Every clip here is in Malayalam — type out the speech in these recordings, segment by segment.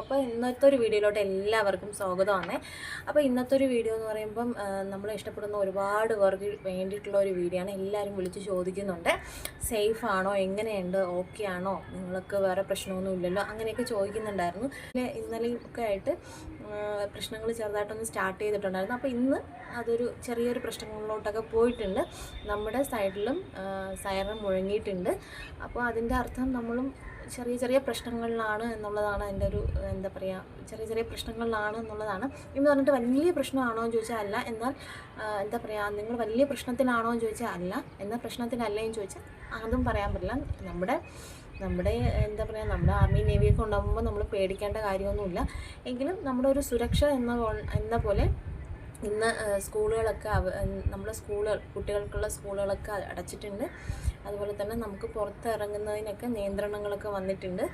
അപ്പോൾ ഇന്നത്തെ ഒരു വീഡിയോയിലോട്ട് എല്ലാവർക്കും സ്വാഗതമാണ്. അപ്പോൾ ഇന്നത്തെ ഒരു വീഡിയോ എന്ന് പറയുമ്പം നമ്മൾ ഇഷ്ടപ്പെടുന്ന ഒരുപാട് പേർക്ക് വേണ്ടിയിട്ടുള്ള ഒരു വീഡിയോ ആണ്. എല്ലാവരും വിളിച്ച് ചോദിക്കുന്നുണ്ട്. സേഫ് ആണോ? എങ്ങനെയുണ്ട്? ഓക്കെ ആണോ? നിങ്ങൾക്ക് വേറെ പ്രശ്നമൊന്നും ഇല്ലല്ലോ? അങ്ങനെയൊക്കെ ചോദിക്കുന്നുണ്ടായിരുന്നു. പിന്നെ ഇന്നലെയൊക്കെ ആയിട്ട് പ്രശ്നങ്ങൾ ചെറുതായിട്ടൊന്ന് സ്റ്റാർട്ട് ചെയ്തിട്ടുണ്ടായിരുന്നു. അപ്പോൾ ഇന്ന് അതൊരു ചെറിയൊരു പ്രശ്നങ്ങളിലോട്ടൊക്കെ പോയിട്ടുണ്ട്. നമ്മുടെ സൈഡിലും സൈറൻ മുഴങ്ങിയിട്ടുണ്ട്. അപ്പോൾ അതിന്റെ അർത്ഥം നമ്മളും ചെറിയ ചെറിയ പ്രശ്നങ്ങളിലാണ് എന്നുള്ളതാണ് എന്റെ ഒരു എന്താ പറയുക ചെറിയ ചെറിയ പ്രശ്നങ്ങളിലാണ് എന്നുള്ളതാണ്. എന്ന് പറഞ്ഞിട്ട് വലിയ പ്രശ്നമാണോ എന്ന് ചോദിച്ചാൽ അല്ല. എന്നാൽ എന്താ പറയുക നിങ്ങൾ വലിയ പ്രശ്നത്തിലാണോ എന്ന് ചോദിച്ചാൽ അല്ല. എന്നാൽ പ്രശ്നത്തിലല്ല എന്ന് ചോദിച്ചാൽ അതും പറയാൻ പറ്റില്ല. നമ്മുടെ നമ്മുടെ എന്താ പറയുക നമ്മുടെ ആർമി നേവിയൊക്കെ ഉണ്ടാകുമ്പോൾ നമ്മൾ പേടിക്കേണ്ട കാര്യമൊന്നുമില്ല. എങ്കിലും നമ്മുടെ ഒരു സുരക്ഷ എന്ന എന്ന പോലെ ഇന്ന് സ്കൂളുകളൊക്കെ നമ്മുടെ സ്കൂളുകൾ കുട്ടികൾക്കുള്ള സ്കൂളുകളൊക്കെ അടച്ചിട്ടുണ്ട്. അതുപോലെ തന്നെ നമുക്ക് പുറത്തിറങ്ങുന്നതിനൊക്കെ നിയന്ത്രണങ്ങളൊക്കെ വന്നിട്ടുണ്ട്.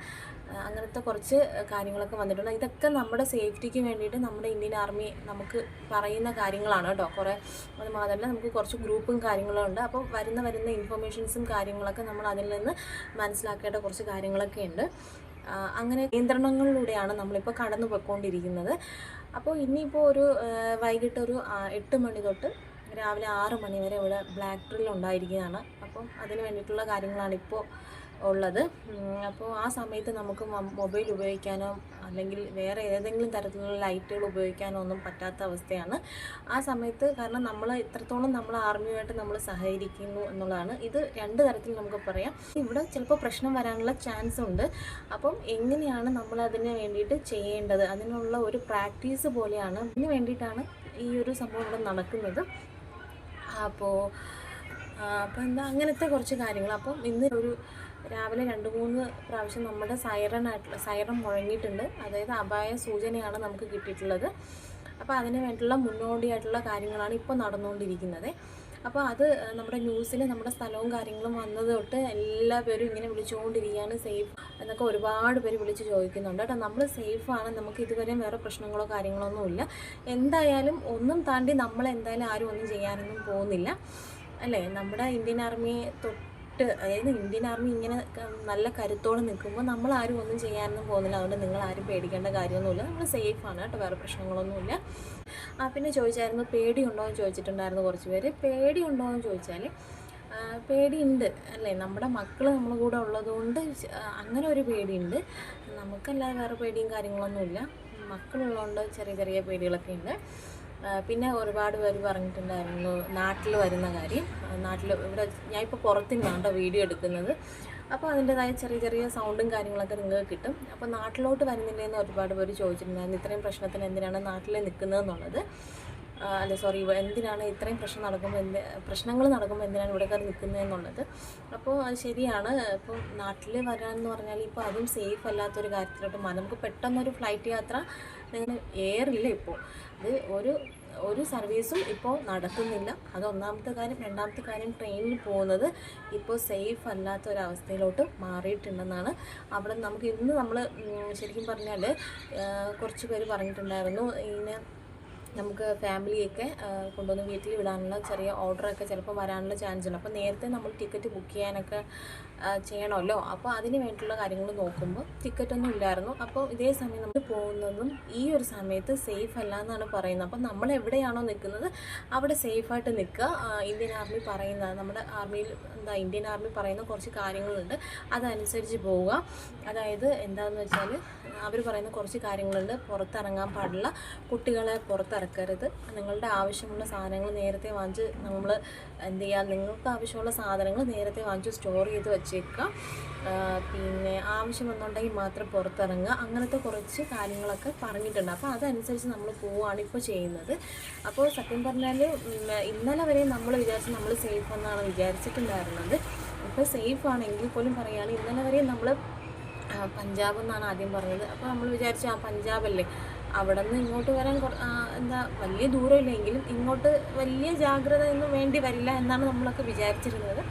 അങ്ങനത്തെ കുറച്ച് കാര്യങ്ങളൊക്കെ വന്നിട്ടുണ്ട്. ഇതൊക്കെ നമ്മുടെ സേഫ്റ്റിക്ക് വേണ്ടിയിട്ട് നമ്മുടെ ഇന്ത്യൻ ആർമി നമുക്ക് പറയുന്ന കാര്യങ്ങളാണ് കേട്ടോ. കുറേ അത് മാത്രമല്ല നമുക്ക് കുറച്ച് ഗ്രൂപ്പും കാര്യങ്ങളും ഉണ്ട്. അപ്പോൾ വരുന്ന വരുന്ന ഇൻഫർമേഷൻസും കാര്യങ്ങളൊക്കെ നമ്മൾ അതിൽ നിന്ന് മനസ്സിലാക്കേണ്ട കുറച്ച് കാര്യങ്ങളൊക്കെ ഉണ്ട്. അങ്ങനെ നിയന്ത്രണങ്ങളിലൂടെയാണ് നമ്മളിപ്പോൾ കടന്നു പോയിക്കൊണ്ടിരിക്കുന്നത്. അപ്പോൾ ഇനിയിപ്പോൾ ഒരു വൈകിട്ട് ഒരു എട്ട് മണി തൊട്ട് രാവിലെ ആറ് മണി വരെ ഇവിടെ ബ്ലാക്ക് ഡ്രിൽ ഉണ്ടായിരിക്കുന്നതാണ് അപ്പം അതിന് വേണ്ടിയിട്ടുള്ള കാര്യങ്ങളാണ് ഇപ്പോൾ ഉള്ളത്. അപ്പോൾ ആ സമയത്ത് നമുക്ക് മൊബൈൽ ഉപയോഗിക്കാനോ അല്ലെങ്കിൽ വേറെ ഏതെങ്കിലും തരത്തിലുള്ള ലൈറ്റുകൾ ഉപയോഗിക്കാനോ ഒന്നും പറ്റാത്ത അവസ്ഥയാണ്. ആ സമയത്ത് കാരണം നമ്മൾ ഇത്രത്തോളം നമ്മൾ ആർമിയുമായിട്ട് നമ്മൾ സഹകരിക്കുന്നു എന്നുള്ളതാണ്. ഇത് രണ്ട് തരത്തിൽ നമുക്ക് പറയാം. ഇവിടെ ചിലപ്പോൾ പ്രശ്നം വരാനുള്ള ചാൻസ് ഉണ്ട്. അപ്പം എങ്ങനെയാണ് നമ്മൾ അതിന് വേണ്ടിയിട്ട് ചെയ്യേണ്ടത്? അതിനുള്ള ഒരു പ്രാക്ടീസ് പോലെയാണ്. അതിന് വേണ്ടിയിട്ടാണ് ഈ ഒരു സംഭവം ഇവിടെ നടക്കുന്നത്. അപ്പോൾ അപ്പോൾ എന്താ അങ്ങനത്തെ കുറച്ച് കാര്യങ്ങൾ. അപ്പം ഇന്ന് ഒരു രാവിലെ രണ്ട് മൂന്ന് പ്രാവശ്യം നമ്മുടെ സൈറൺ ആയിട്ടുള്ള സൈറൺ മുഴങ്ങിയിട്ടുണ്ട്. അതായത് അപായ സൂചനയാണ് നമുക്ക് കിട്ടിയിട്ടുള്ളത്. അപ്പോൾ അതിന് വേണ്ടിയിട്ടുള്ള മുന്നോടിയായിട്ടുള്ള കാര്യങ്ങളാണ് ഇപ്പോൾ നടന്നുകൊണ്ടിരിക്കുന്നത്. അപ്പോൾ അത് നമ്മുടെ ന്യൂസിൽ നമ്മുടെ സ്ഥലവും കാര്യങ്ങളും വന്നത് തൊട്ട് എല്ലാ പേരും ഇങ്ങനെ വിളിച്ചുകൊണ്ടിരിക്കുകയാണ് സേഫ് എന്നൊക്കെ ഒരുപാട് പേര് വിളിച്ച് ചോദിക്കുന്നുണ്ട്. കേട്ടോ നമ്മൾ സേഫാണ് നമുക്ക് ഇതുവരെയും വേറെ പ്രശ്നങ്ങളോ കാര്യങ്ങളോ ഒന്നുമില്ല. എന്തായാലും ഒന്നും താണ്ടി നമ്മൾ എന്തായാലും ആരും ഒന്നും ചെയ്യാനൊന്നും പോകുന്നില്ല. അല്ലേ? നമ്മുടെ ഇന്ത്യൻ ആർമി തൊട്ട് അതായത് ഇന്ത്യൻ ആർമി ഇങ്ങനെ നല്ല കരുത്തോടെ നിൽക്കുമ്പോൾ നമ്മൾ ആരും ഒന്നും ചെയ്യാനൊന്നും പോകുന്നില്ല. അതുകൊണ്ട് നിങ്ങൾ ആരും പേടിക്കേണ്ട കാര്യമൊന്നുമില്ല. നമ്മൾ സേഫ് ആണ് കേട്ടോ. വേറെ പ്രശ്നങ്ങളൊന്നുമില്ല. ആ പിന്നെ ചോദിച്ചായിരുന്നു പേടിയുണ്ടോ എന്ന് ചോദിച്ചിട്ടുണ്ടായിരുന്നു കുറച്ച് പേര്. പേടിയുണ്ടോ എന്ന് ചോദിച്ചാൽ പേടിയുണ്ട് അല്ലേ? നമ്മുടെ മക്കൾ നമ്മുടെ കൂടെ ഉള്ളതുകൊണ്ട് അങ്ങനെ ഒരു പേടിയുണ്ട്. നമുക്കല്ലാതെ വേറെ പേടിയും കാര്യങ്ങളൊന്നുമില്ല. മക്കളുള്ളതുകൊണ്ട് ചെറിയ ചെറിയ പേടികളൊക്കെ ഉണ്ട്. പിന്നെ ഒരുപാട് പേര് പറഞ്ഞിട്ടുണ്ടായിരുന്നു നാട്ടിൽ വരുന്ന കാര്യം. നാട്ടിൽ ഇവിടെ ഞാൻ ഇപ്പോൾ പുറത്തുനിന്നാണ് നിന്നാണ് വീഡിയോ എടുക്കുന്നത്. അപ്പോൾ അതിന്റെതായ ചെറിയ ചെറിയ സൗണ്ടും കാര്യങ്ങളൊക്കെ നിങ്ങൾക്ക് കിട്ടും. അപ്പോൾ നാട്ടിലോട്ട് വരുന്നില്ലെന്ന് ഒരുപാട് പേര് ചോദിച്ചിട്ടുണ്ടായിരുന്നു ഇത്രയും പ്രശ്നത്തിന് എന്തിനാണ് നാട്ടിൽ നിൽക്കുന്നത് എന്നുള്ളത് ആ, അല്ല സോറി എന്തിനാണ് ഇത്രയും പ്രശ്നം നടക്കുമ്പോൾ എന്ത് പ്രശ്നങ്ങൾ നടക്കുമ്പോൾ എന്തിനാണ് ഇവിടെ കയറി നിൽക്കുന്നത് എന്നുള്ളത്. അപ്പോൾ അത് ശരിയാണ്. ഇപ്പോൾ നാട്ടിൽ വരാമെന്ന് പറഞ്ഞാൽ ഇപ്പോൾ അതും സേഫ് അല്ലാത്തൊരു കാര്യത്തിലോട്ട് മാറി നമുക്ക് പെട്ടെന്നൊരു ഫ്ലൈറ്റ് യാത്ര നിങ്ങൾ എയറില്ല ഇപ്പോൾ അത് ഒരു ഒരു സർവീസും ഇപ്പോൾ നടക്കുന്നില്ല അത് ഒന്നാമത്തെ കാര്യം. രണ്ടാമത്തെ കാര്യം ട്രെയിനിൽ പോകുന്നത് ഇപ്പോൾ സേഫ് അല്ലാത്ത ഒരവസ്ഥയിലോട്ട് മാറിയിട്ടുണ്ടെന്നാണ്. അവിടെ നമുക്ക് ഇന്ന് നമ്മൾ ശരിക്കും പറഞ്ഞാൽ കുറച്ച് പേര് പറഞ്ഞിട്ടുണ്ടായിരുന്നു. ഇങ്ങനെ നമുക്ക് ഫാമിലിയൊക്കെ കൊണ്ടുവന്ന് വീട്ടിൽ വിടാനുള്ള ചെറിയ ഓർഡറൊക്കെ ചിലപ്പോൾ വരാനുള്ള ചാൻസ് ഉണ്ട്. അപ്പോൾ നേരത്തെ നമ്മൾ ടിക്കറ്റ് ബുക്ക് ചെയ്യാനൊക്കെ ചെയ്യണമല്ലോ. അപ്പോൾ അതിന് വേണ്ടിയിട്ടുള്ള കാര്യങ്ങൾ നോക്കുമ്പോൾ ടിക്കറ്റൊന്നും ഇല്ലായിരുന്നു. അപ്പോൾ ഇതേ സമയം നമ്മൾ പോകുന്നതും ഈ ഒരു സമയത്ത് സേഫ് അല്ല എന്നാണ് പറയുന്നത്. അപ്പോൾ നമ്മൾ എവിടെയാണോ നിൽക്കുന്നത് അവിടെ സേഫായിട്ട് നിൽക്കുക. ഇന്ത്യൻ ആർമി പറയുന്ന നമ്മുടെ ആർമിയിൽ എന്താ ഇന്ത്യൻ ആർമി പറയുന്ന കുറച്ച് കാര്യങ്ങളുണ്ട്. അതനുസരിച്ച് പോവുക. അതായത് എന്താണെന്ന് വെച്ചാൽ അവർ പറയുന്ന കുറച്ച് കാര്യങ്ങളുണ്ട്. പുറത്തിറങ്ങാൻ പാടില്ല. കുട്ടികളെ പുറത്തിറക്കരുത്. നിങ്ങളുടെ ആവശ്യമുള്ള സാധനങ്ങൾ നേരത്തെ വാങ്ങിച്ച് നമ്മൾ എന്ത് ചെയ്യുക നിങ്ങൾക്ക് ആവശ്യമുള്ള സാധനങ്ങൾ നേരത്തെ വാങ്ങിച്ച് സ്റ്റോർ ചെയ്ത് വെച്ചേക്കുക പിന്നെ ആവശ്യം വന്നുണ്ടെങ്കിൽ മാത്രം പുറത്തിറങ്ങുക. അങ്ങനത്തെ കുറച്ച് കാര്യങ്ങളൊക്കെ പറഞ്ഞിട്ടുണ്ട്. അപ്പോൾ അതനുസരിച്ച് നമ്മൾ പോവുകയാണ് ഇപ്പോൾ ചെയ്യുന്നത്. അപ്പോൾ സത്യം പറഞ്ഞാൽ ഇന്നലെ വരെ നമ്മൾ വിചാരിച്ച് നമ്മൾ സേഫ് എന്നാണ് വിചാരിച്ചിട്ടുണ്ടായിരുന്നത്. ഇപ്പോൾ സേഫ് ആണെങ്കിൽ പോലും പറയുകയാണെങ്കിൽ ഇന്നലെ വരെ നമ്മൾ പഞ്ചാബ് എന്നാണ് ആദ്യം പറഞ്ഞത്. അപ്പോൾ നമ്മൾ വിചാരിച്ചു ആ പഞ്ചാബല്ലേ. അവിടെ നിന്ന് ഇങ്ങോട്ട് വരാൻ എന്താ വലിയ ദൂരമില്ലെങ്കിലും ഇങ്ങോട്ട് വലിയ ജാഗ്രത ഒന്നും വേണ്ടി വരില്ല എന്നാണ് നമ്മളൊക്കെ വിചാരിച്ചിരുന്നത്.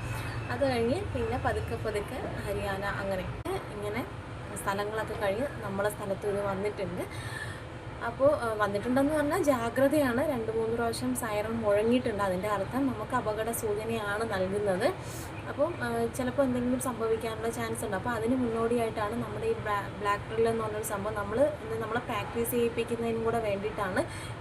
അത് കഴിഞ്ഞ് പിന്നെ പതുക്കെ പതുക്കെ ഹരിയാന അങ്ങനെ ഇങ്ങനെ സ്ഥലങ്ങളൊക്കെ കഴിഞ്ഞ് നമ്മളെ സ്ഥലത്ത് ഇത് വന്നിട്ടുണ്ട്. അപ്പോൾ വന്നിട്ടുണ്ടെന്ന് പറഞ്ഞാൽ ജാഗ്രതയാണ്. രണ്ട് മൂന്ന് പ്രാവശ്യം സൈറൺ മുഴങ്ങിയിട്ടുണ്ട്. അതിന്റെ അർത്ഥം നമുക്ക് അപകട സൂചനയാണ് നൽകുന്നത്. അപ്പം ചിലപ്പോൾ എന്തെങ്കിലും സംഭവിക്കാനുള്ള ചാൻസ് ഉണ്ട്. അപ്പോൾ അതിന് മുന്നോടിയായിട്ടാണ് നമ്മുടെ ഈ ബ്ലാക്ക് ഡ്രിൽ എന്ന് പറഞ്ഞൊരു സംഭവം നമ്മൾ നമ്മളെ പ്രാക്ടീസ് ചെയ്യിപ്പിക്കുന്നതിനും കൂടെ വേണ്ടിയിട്ടാണ്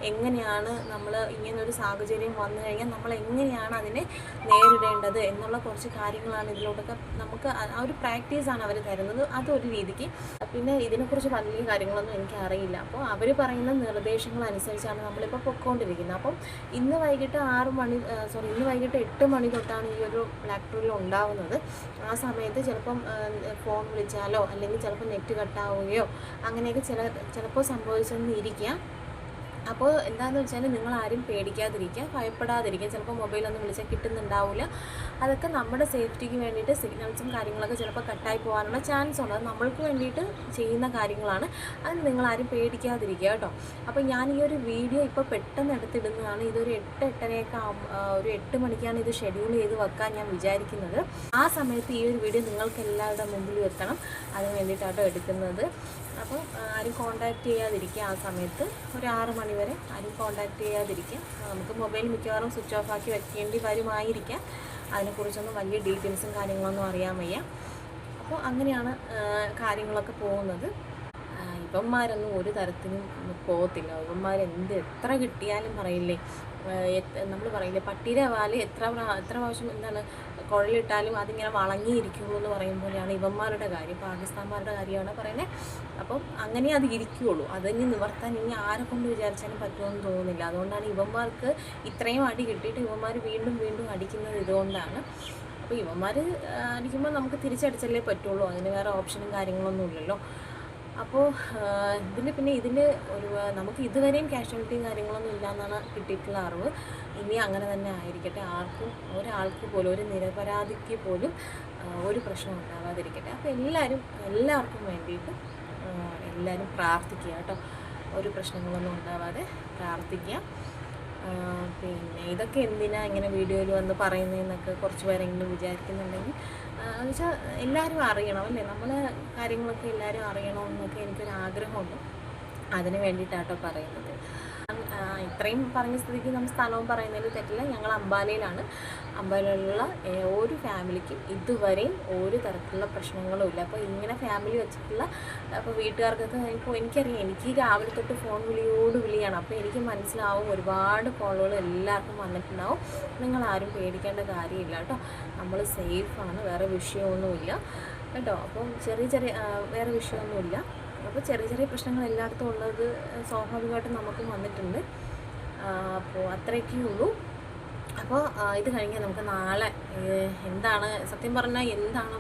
എങ്ങനെയാണ് നമ്മൾ ഇങ്ങനൊരു സാഹചര്യം വന്നു കഴിഞ്ഞാൽ നമ്മൾ എങ്ങനെയാണ് അതിനെ നേരിടേണ്ടത് എന്നുള്ള കുറച്ച് കാര്യങ്ങളാണ് ഇതിലോട്ടൊക്കെ നമുക്ക് ആ ഒരു പ്രാക്ടീസാണ് അവർ തരുന്നത്. അതൊരു രീതിക്ക്. പിന്നെ ഇതിനെക്കുറിച്ച് വലിയ കാര്യങ്ങളൊന്നും എനിക്ക് അറിയില്ല. അപ്പോൾ അവർ പറയുന്ന നിർദ്ദേശങ്ങൾ അനുസരിച്ചാണ് നമ്മളിപ്പോൾ പൊയ്ക്കൊണ്ടിരിക്കുന്നത് അപ്പം ഇന്ന് വൈകിട്ട് ആറ് മണി സോറി ഇന്ന് വൈകിട്ട് എട്ട് മണി തൊട്ടാണ് ഈ ഒരു ബ്ലാക്ക് ഡ്രിൽ ഉണ്ടാവുന്നത്. ആ സമയത്ത് ചിലപ്പം ഫോൺ വിളിച്ചാലോ അല്ലെങ്കിൽ ചിലപ്പോൾ നെറ്റ് കട്ടാവുകയോ അങ്ങനെയൊക്കെ ചില ചിലപ്പോൾ സംഭവിച്ചെന്ന് ഇരിക്കാം അപ്പോൾ എന്താണെന്ന് വെച്ചാൽ നിങ്ങൾ ആരും പേടിക്കാതിരിക്കുക ഭയപ്പെടാതിരിക്കുക. ചിലപ്പോൾ മൊബൈലൊന്നും വിളിച്ചാൽ കിട്ടുന്നുണ്ടാവില്ല അതൊക്കെ നമ്മുടെ സേഫ്റ്റിക്ക് വേണ്ടിയിട്ട് സിഗ്നൽസും കാര്യങ്ങളൊക്കെ ചിലപ്പോൾ കട്ടായി പോകാനുള്ള ചാൻസ് ഉണ്ട്. അത് നമ്മൾക്ക് വേണ്ടിയിട്ട് ചെയ്യുന്ന കാര്യങ്ങളാണ്. അത് നിങ്ങളാരും പേടിക്കാതിരിക്കുക കേട്ടോ. അപ്പോൾ ഞാൻ ഈ ഒരു വീഡിയോ ഇപ്പോൾ പെട്ടെന്ന് എടുത്തിടുന്നതാണ്. ഇതൊരു എട്ട് എട്ടരയൊക്കെ ഒരു എട്ട് മണിക്കാണ് ഇത് ഷെഡ്യൂൾ ചെയ്ത് വെക്കാൻ ഞാൻ വിചാരിക്കുന്നത്. ആ സമയത്ത് ഈ ഒരു വീഡിയോ നിങ്ങൾക്ക് എല്ലാവരുടെ മുമ്പിൽ എത്തണം. അതിന് വേണ്ടിയിട്ടാട്ടോ എടുക്കുന്നത്. അപ്പോൾ ആരും കോണ്ടാക്ട് ചെയ്യാതിരിക്കുക ആ സമയത്ത്. ഒരു ആറ് മണി വരെ ആരും കോണ്ടാക്ട് ചെയ്യാതിരിക്കുക. നമുക്ക് മൊബൈൽ മിക്കവാറും സ്വിച്ച് ഓഫ് ആക്കി വെക്കേണ്ടി വരുമായിരിക്കാം. അതിനെക്കുറിച്ചൊന്നും വലിയ ഡീറ്റെയിൽസും കാര്യങ്ങളൊന്നും അറിയാൻ വയ്യ. അപ്പോൾ അങ്ങനെയാണ് കാര്യങ്ങളൊക്കെ പോകുന്നത്. ഇവന്മാരൊന്നും ഒരു തരത്തിലും പോകത്തില്ല. ഇവന്മാർ എന്ത് എത്ര കിട്ടിയാലും പറയില്ലേ? നമ്മൾ പറയില്ലേ? പട്ടിയുടെ വാൽ എത്ര എത്ര പ്രാവശ്യം എന്താണ് കുഴലിട്ടാലും അതിങ്ങനെ വളങ്ങിയിരിക്കുള്ളൂ എന്ന് പറയും പോലെയാണ് ഇവന്മാരുടെ കാര്യം. പാകിസ്ഥാൻമാരുടെ കാര്യമാണ് പറയുന്നത് അപ്പം അങ്ങനെ അത് ഇരിക്കുകയുള്ളൂ അതിനി നിവർത്താൻ ഇനി ആരെ കൊണ്ട് വിചാരിച്ചാലും പറ്റുമെന്ന് തോന്നുന്നില്ല. അതുകൊണ്ടാണ് ഇവന്മാർക്ക് ഇത്രയും അടി കിട്ടിയിട്ട് ഇവന്മാർ വീണ്ടും വീണ്ടും അടിക്കുന്നത് ഇതുകൊണ്ടാണ്. അപ്പോൾ ഇവന്മാർ അടിക്കുമ്പോൾ നമുക്ക് തിരിച്ചടിച്ചല്ലേ പറ്റുള്ളൂ. അതിന് വേറെ ഓപ്ഷനും കാര്യങ്ങളൊന്നും ഇല്ലല്ലോ. അപ്പോൾ ഇതിന് പിന്നെ ഇതിന് ഒരു നമുക്ക് ഇതുവരെയും കാഷ്വാലിറ്റിയും കാര്യങ്ങളൊന്നും ഇല്ല എന്നാണ് കിട്ടിയിട്ടുള്ള അറിവ്. ഇനി അങ്ങനെ തന്നെ ആയിരിക്കട്ടെ. ആർക്കും ഒരാൾക്ക് പോലും ഒരു നിരപരാധിക്ക് പോലും ഒരു പ്രശ്നം ഉണ്ടാവാതിരിക്കട്ടെ. അപ്പോൾ എല്ലാവരും എല്ലാവർക്കും വേണ്ടിയിട്ട് എല്ലാവരും പ്രാർത്ഥിക്കുക കേട്ടോ. ഒരു പ്രശ്നങ്ങളൊന്നും ഉണ്ടാവാതെ പ്രാർത്ഥിക്കുക. പിന്നെ ഇതൊക്കെ എന്തിനാ ഇങ്ങനെ വീഡിയോയിൽ വന്ന് പറയുന്നതെന്നൊക്കെ കുറച്ച് പേരെങ്കിലും വിചാരിക്കുന്നുണ്ടെങ്കിൽ എന്ന് വെച്ചാൽ എല്ലാവരും അറിയണം അല്ലേ? നമ്മൾ കാര്യങ്ങളൊക്കെ എല്ലാവരും അറിയണമെന്നൊക്കെ എനിക്കൊരു ആഗ്രഹമുണ്ട് അതിന് വേണ്ടിയിട്ടാട്ടോ പറയുന്നത്. ഇത്രയും പറഞ്ഞ സ്ഥിതിക്ക് നമ്മൾ സ്ഥലവും പറയുന്നതിൽ തെറ്റില്ല. ഞങ്ങൾ അമ്പാലയിലാണ് അമ്പാലയിലുള്ള ഒരു ഫാമിലിക്കും ഇതുവരെയും ഒരു തരത്തിലുള്ള പ്രശ്നങ്ങളും ഇല്ല. അപ്പോൾ ഇങ്ങനെ ഫാമിലി വെച്ചിട്ടുള്ള അപ്പോൾ വീട്ടുകാർക്കൊക്കെ ഇപ്പോൾ എനിക്കറിയാം എനിക്ക് രാവിലെ തൊട്ട് ഫോൺ വിളിയോട് വിളിയാണ്. അപ്പോൾ എനിക്ക് മനസ്സിലാവും ഒരുപാട് കോളുകൾ എല്ലാവർക്കും വന്നിട്ടുണ്ടാവും. നിങ്ങൾ ആരും പേടിക്കേണ്ട കാര്യമില്ല കേട്ടോ. നമ്മൾ സേഫാണ് വേറെ വിഷയമൊന്നുമില്ല കേട്ടോ. അപ്പം ചെറിയ ചെറിയ വേറെ വിഷയമൊന്നുമില്ല. അപ്പോൾ ചെറിയ ചെറിയ പ്രശ്നങ്ങൾ എല്ലായിടത്തും ഉള്ളത് സ്വാഭാവികമായിട്ടും നമുക്കും വന്നിട്ടുണ്ട്. അപ്പോൾ അത്രയൊക്കെ ഉള്ളൂ. അപ്പോൾ ഇത് കഴിഞ്ഞാൽ നമുക്ക് നാളെ എന്താണ് സത്യം പറഞ്ഞാൽ എന്താണ്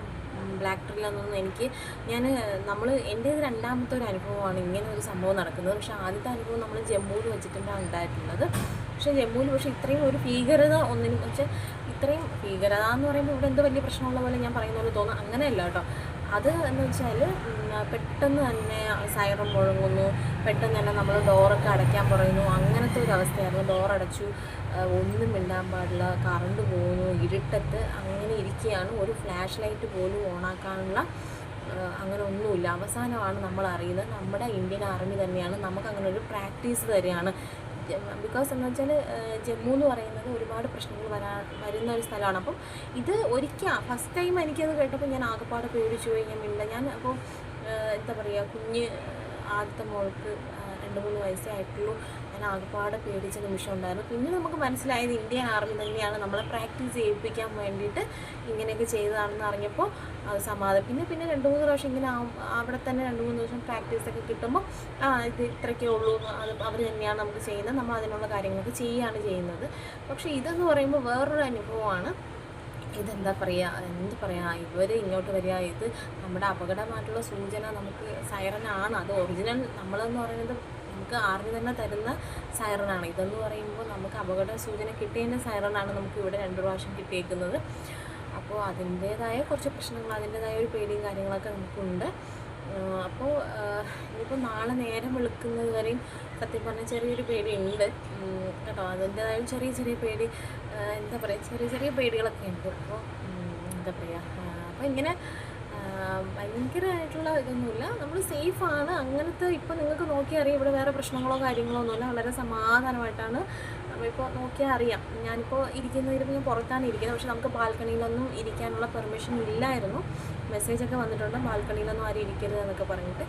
ബ്ലാക്ക് ഡ്രിൽ എന്നൊന്നും എനിക്ക് ഞാൻ നമ്മൾ എന്റെ രണ്ടാമത്തെ ഒരു അനുഭവമാണ് ഇങ്ങനെ ഒരു സംഭവം നടക്കുന്നത്. പക്ഷേ ആദ്യത്തെ അനുഭവം നമ്മൾ ജമ്മുവിൽ വെച്ചിട്ടാണ് ഉണ്ടായിട്ടുള്ളത്. പക്ഷേ ജമ്മുവിൽ പക്ഷേ ഇത്രയും ഒരു ഭീകരത ഒന്നിനും പക്ഷേ ഇത്രയും ഭീകരത എന്ന് പറയുമ്പോൾ ഇവിടെ എന്തോ വലിയ പ്രശ്നമുള്ള പോലെ ഞാൻ പറയുന്ന തോന്നുന്നു അങ്ങനെയല്ല കേട്ടോ. അത് എന്ന് വെച്ചാൽ പെട്ടെന്ന് തന്നെ സൈറം മുഴങ്ങുന്നു. പെട്ടെന്ന് തന്നെ നമ്മൾ ഡോറൊക്കെ അടയ്ക്കാൻ പറയുന്നു. അങ്ങനത്തെ ഒരു അവസ്ഥയായിരുന്നു. ഡോർ അടച്ചു. ഒന്നും മിണ്ടാൻ പാടില്ല. കറണ്ട് പോകുന്നു. ഇരുട്ടത്ത് അങ്ങനെ ഇരിക്കുകയാണ് ഒരു ഫ്ലാഷ് ലൈറ്റ് പോലും ഓണാക്കാനുള്ള അങ്ങനെ ഒന്നുമില്ല. അവസാനമാണ് നമ്മൾ അറിയുന്നത്. നമ്മുടെ ഇന്ത്യൻ ആർമി തന്നെയാണ്. നമുക്ക് അങ്ങനെ ഒരു പ്രാക്ടീസ് തരികയാണ് ബിക്കോസ് എന്ന് വെച്ചാൽ ജമ്മു എന്ന് പറയുന്നത് ഒരുപാട് പ്രശ്നങ്ങൾ വരാ വരുന്ന ഒരു സ്ഥലമാണ്. അപ്പം ഇത് ഒരിക്കൽ ഫസ്റ്റ് ടൈം എനിക്കത് കേട്ടപ്പോൾ ഞാൻ ആകെപ്പാട് പേടിച്ചു കഴിഞ്ഞാൽ മിണ്ട ഞാൻ അപ്പോൾ എന്താ പറയുക കുഞ്ഞ് ആദ്യത്തെ മോൾക്ക് രണ്ട് മൂന്ന് വയസ്സേ ആയിട്ടുള്ളൂ. ഞാൻ ആകെപ്പാടെ പേടിച്ച നിമിഷം ഉണ്ടായിരുന്നു. പിന്നെ നമുക്ക് മനസ്സിലായത് ഇന്ത്യൻ ആർമി തന്നെയാണ് നമ്മളെ പ്രാക്ടീസ് ചെയ്യിപ്പിക്കാൻ വേണ്ടിയിട്ട് ഇങ്ങനെയൊക്കെ ചെയ്തതാണെന്ന് അറിഞ്ഞപ്പോൾ സമാധാനം. പിന്നെ പിന്നെ രണ്ട് മൂന്ന് പ്രാവശ്യം ഇങ്ങനെ അവിടെ തന്നെ രണ്ട് മൂന്ന് ദിവസം പ്രാക്ടീസ് ഒക്കെ കിട്ടുമ്പോൾ ആ ഇത് ഇത്രയ്ക്കേ ഉള്ളൂ അത് അവർ തന്നെയാണ് നമുക്ക് ചെയ്യുന്നത്. നമ്മൾ അതിനുള്ള കാര്യങ്ങളൊക്കെ ചെയ്യുകയാണ് ചെയ്യുന്നത്. പക്ഷേ ഇതെന്ന് പറയുമ്പോൾ വേറൊരു അനുഭവമാണ്. ഇതെന്താ പറയുക എന്ത് പറയുക ഇവർ ഇങ്ങോട്ട് വരിക ഇത് നമ്മുടെ അപകടമായിട്ടുള്ള സൂചന നമുക്ക് സൈറനാണ്. അത് ഒറിജിനൽ നമ്മളെന്ന് പറയുന്നത് നമുക്ക് ആർമി തന്നെ തരുന്ന സൈറനാണ്. ഇതെന്ന് പറയുമ്പോൾ നമുക്ക് അപകട സൂചന കിട്ടിയതിന്റെ സൈറനാണ് നമുക്ക് ഇവിടെ രണ്ട് പ്രാവശ്യം കിട്ടിയേക്കുന്നത്. അപ്പോൾ അതിന്റേതായ കുറച്ച് പ്രശ്നങ്ങൾ അതിന്റേതായ ഒരു പേടിയും കാര്യങ്ങളൊക്കെ നമുക്കുണ്ട്. അപ്പോൾ ഇനിയിപ്പോൾ നാളെ നേരം വെളുക്കുന്നത് വരെയും സത്യം പറഞ്ഞാൽ ചെറിയൊരു പേടിയുണ്ട്. കേട്ടോ അതിന്റേതായ ചെറിയ ചെറിയ പേടി എന്താ പറയുക ചെറിയ ചെറിയ പേടികളൊക്കെ ഉണ്ട്. അപ്പോൾ എന്താ പറയുക അപ്പോൾ ഇങ്ങനെ ഭയങ്കരമായിട്ടുള്ള ഇതൊന്നുമില്ല. നമ്മൾ സേഫാണ് അങ്ങനത്തെ ഇപ്പോൾ നിങ്ങൾക്ക് നോക്കിയാൽ അറിയാം ഇവിടെ വേറെ പ്രശ്നങ്ങളോ കാര്യങ്ങളോ ഒന്നുമില്ല. വളരെ സമാധാനമായിട്ടാണ് നമ്മളിപ്പോൾ നോക്കിയാൽ അറിയാം. ഞാനിപ്പോൾ ഇരിക്കുന്നതിൽ ഞാൻ പുറത്താണ് ഇരിക്കുന്നത്. പക്ഷെ നമുക്ക് ബാൽക്കണിയിലൊന്നും ഇരിക്കാനുള്ള പെർമിഷൻ ഇല്ലായിരുന്നു. മെസ്സേജൊക്കെ വന്നിട്ടുണ്ട്. ബാൽക്കണിയിലൊന്നും ആരും ഇരിക്കരുത് എന്നൊക്കെ പറഞ്ഞിട്ട്.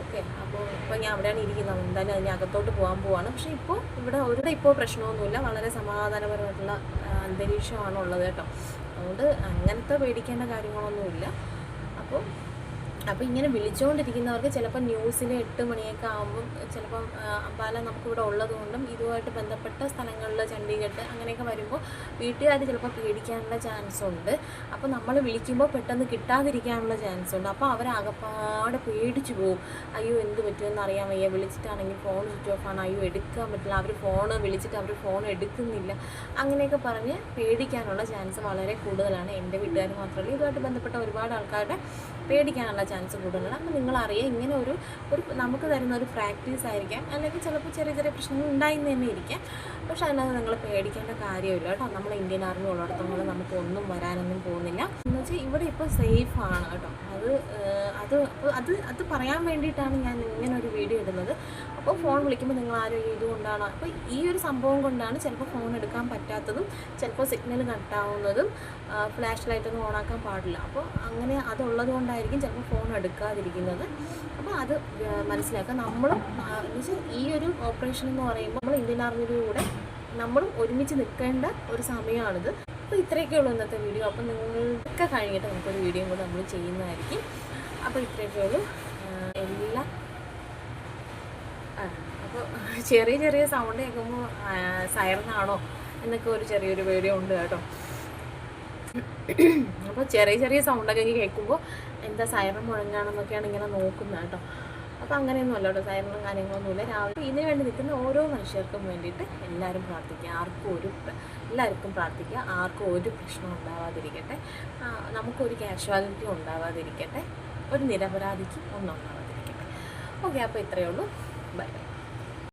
ഓക്കെ അപ്പോൾ ഇപ്പോൾ ഞാൻ അവിടെയാണ് ഇരിക്കുന്നത്. എന്തായാലും അതിന് അകത്തോട്ട് പോകാൻ പോവാണ്. പക്ഷേ ഇപ്പോൾ ഇവിടെ ഒരു ഇപ്പോൾ പ്രശ്നമൊന്നുമില്ല. വളരെ സമാധാനപരമായിട്ടുള്ള അന്തരീക്ഷമാണ് ഉള്ളത് കേട്ടോ. അതുകൊണ്ട് അങ്ങനത്തെ പേടിക്കേണ്ട കാര്യങ്ങളൊന്നുമില്ല. അപ്പോൾ അപ്പോൾ ഇങ്ങനെ വിളിച്ചുകൊണ്ടിരിക്കുന്നവർക്ക് ചിലപ്പോൾ ന്യൂസിൽ എട്ട് മണിയൊക്കെ ആകുമ്പം ചിലപ്പം അമ്പാല നമുക്കിവിടെ ഉള്ളതുകൊണ്ടും ഇതുമായിട്ട് ബന്ധപ്പെട്ട സ്ഥലങ്ങളിൽ ചണ്ഡീഗഡ് അങ്ങനെയൊക്കെ വരുമ്പോൾ വീട്ടുകാർ ചിലപ്പോൾ പേടിക്കാനുള്ള ചാൻസ് ഉണ്ട് അപ്പോൾ നമ്മൾ വിളിക്കുമ്പോൾ പെട്ടെന്ന് കിട്ടാതിരിക്കാനുള്ള ചാൻസ് ഉണ്ട് അപ്പോൾ അവരാകപ്പാടെ പേടിച്ചു പോകും അയ്യോ എന്ത് പറ്റുമെന്ന് അറിയാൻ വയ്യ. വിളിച്ചിട്ടാണെങ്കിൽ ഫോൺ സ്വിച്ച് ഓഫ് ആണ്. അയ്യോ എടുക്കാൻ പറ്റില്ല. അവർ ഫോൺ വിളിച്ചിട്ട് അവർ ഫോൺ എടുക്കുന്നില്ല. അങ്ങനെയൊക്കെ പറഞ്ഞ് പേടിക്കാനുള്ള ചാൻസ് വളരെ കൂടുതലാണ്. എന്റെ വീട്ടുകാർ മാത്രമല്ല ഇതുമായിട്ട് ബന്ധപ്പെട്ട ഒരുപാട് ആൾക്കാരുടെ പേടിക്കാനുള്ള ചാൻസ് കൂടുതലാണ്. അപ്പോൾ നിങ്ങളറിയാം ഇങ്ങനെ ഒരു ഒരു നമുക്ക് തരുന്ന ഒരു പ്രാക്ടീസ് ആയിരിക്കാം. അല്ലെങ്കിൽ ചിലപ്പോൾ ചെറിയ ചെറിയ പ്രശ്നങ്ങൾ ഉണ്ടായിന്ന് തന്നെ ഇരിക്കാം. പക്ഷേ അതിനകത്ത് നിങ്ങൾ പേടിക്കേണ്ട കാര്യമില്ല കേട്ടോ. നമ്മൾ ഇന്ത്യൻ ആർമി ഉള്ളിടത്തോളം നമുക്ക് ഒന്നും വരാനൊന്നും പോകുന്നില്ല. എന്ന് വെച്ചാൽ ഇവിടെ ഇപ്പോൾ സേഫ് ആണ് കേട്ടോ. അത് അത് അത് അത് പറയാൻ വേണ്ടിയിട്ടാണ് ഞാൻ ഇങ്ങനെ ഒരു വീഡിയോ ഇടുന്നത്. അപ്പോൾ ഫോൺ വിളിക്കുമ്പോൾ നിങ്ങൾ ആരും ഇതുകൊണ്ടാണ് അപ്പോൾ ഈ ഒരു സംഭവം കൊണ്ടാണ് ചിലപ്പോൾ ഫോൺ എടുക്കാൻ പറ്റാത്തതും ചിലപ്പോൾ സിഗ്നൽ കട്ടാവുന്നതും ഫ്ലാഷ് ലൈറ്റ് ഒന്നും ഓണാക്കാൻ പാടില്ല. അപ്പോൾ അങ്ങനെ അതുള്ളത് കൊണ്ടായിരിക്കും ചിലപ്പോൾ ഫോൺ എടുക്കാതിരിക്കുന്നത്. അപ്പോൾ അത് മനസ്സിലാക്കാം നമ്മളും ഈ ഒരു ഓപ്പറേഷൻ എന്ന് പറയുമ്പോൾ നമ്മൾ ഇന്ത്യൻ ആർമിയുടെ കൂടെ നമ്മളും ഒരുമിച്ച് നിൽക്കേണ്ട ഒരു സമയമാണിത് അപ്പോൾ ഇത്രയൊക്കെ ഉള്ളൂ ഇന്നത്തെ വീഡിയോ അപ്പോൾ നിങ്ങൾക്കൊക്കെ കഴിഞ്ഞിട്ട് നമുക്കൊരു വീഡിയോ കൂടെ നമ്മൾ ചെയ്യുന്നതായിരിക്കും. അപ്പോൾ ഇത്രയൊക്കെ ഉള്ളൂ. എല്ലാ എല്ലാം അപ്പോൾ ചെറിയ ചെറിയ സൗണ്ട് കേൾക്കുമ്പോൾ സൈറനാണോ എന്നൊക്കെ ഒരു ചെറിയൊരു വീഡിയോ ഉണ്ട് കേട്ടോ. അപ്പോൾ ചെറിയ ചെറിയ സൗണ്ടൊക്കെ കേൾക്കുമ്പോൾ എന്താ സൈറൻ മുഴങ്ങാണെന്നൊക്കെയാണ് ഇങ്ങനെ നോക്കുന്നത് കേട്ടോ. അപ്പോൾ അങ്ങനെയൊന്നും അല്ല കേട്ടോ സൈറനും കാര്യങ്ങളൊന്നുമില്ല. രാവിലെ ഇതിനു വേണ്ടി നിൽക്കുന്ന ഓരോ മനുഷ്യർക്കും വേണ്ടിയിട്ട് എല്ലാവരും പ്രാർത്ഥിക്കുക. ആർക്കും ഒരു എല്ലാവർക്കും പ്രാർത്ഥിക്കുക. ആർക്കും ഒരു പ്രശ്നം ഉണ്ടാവാതിരിക്കട്ടെ. നമുക്കൊരു കാഷ്വാലിറ്റി ഉണ്ടാവാതിരിക്കട്ടെ. ഒരു നിരപരാധിക്കും ഒന്നും ഉണ്ടാവാതിരിക്കട്ടെ ഓക്കെ അപ്പോൾ ഇത്രയേ ഉള്ളൂ. ബൈ